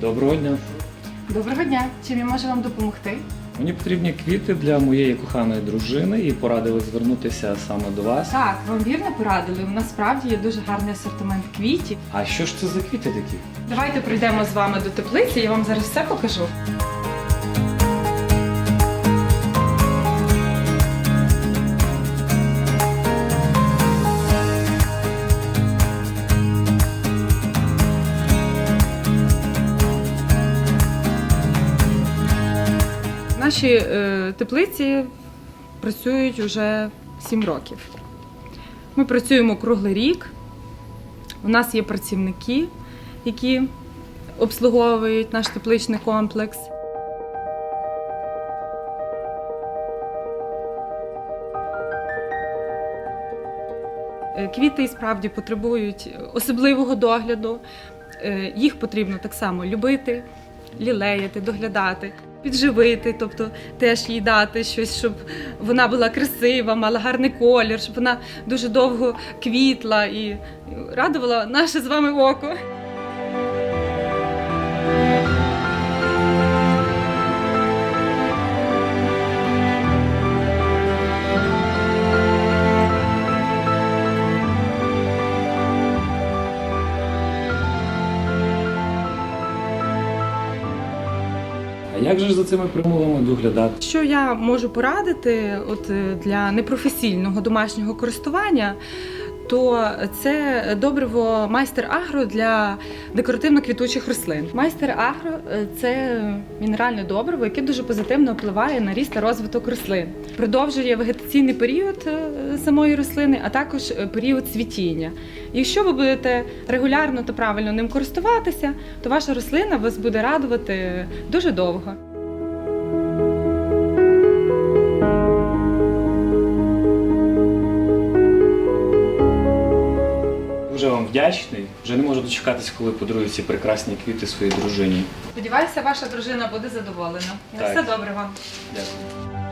Доброго дня. Доброго дня. Чим я можу вам допомогти? Мені потрібні квіти для моєї коханої дружини і порадили звернутися саме до вас. Так, вам вірно порадили. У нас справді є дуже гарний асортимент квітів. А що ж це за квіти такі? Давайте прийдемо з вами до теплиці, я вам зараз все покажу. Наші е, теплиці працюють уже 7 років. Ми працюємо круглий рік. У нас є працівники, які обслуговують наш тепличний комплекс. Е, Квіти справді потребують особливого догляду. Е, Їх потрібно так само любити, лілеяти, доглядати, підживити, тобто теж їй дати щось, щоб вона була красива, мала гарний колір, щоб вона дуже довго квітла і радувала наше з вами око. А як же ж за цими примулами доглядати? Що я можу порадити от е, для непрофесійного домашнього користування, то це добриво майстер агро для декоративно-квітучих рослин. Майстер агро е, це мінеральне добриво, яке дуже позитивно впливає на ріст та розвиток рослин, продовжує вегетаційний період е, самої рослини, а також е, період цвітіння. Якщо ви будете регулярно та правильно ним користуватися, то ваша рослина вас буде радувати дуже довго. Вам вдячний. Вже не можу дочекатись, коли подарую ці прекрасні квіти своїй дружині. Сподіваюся, ваша дружина буде задоволена. На Так. все добре вам. Дякую.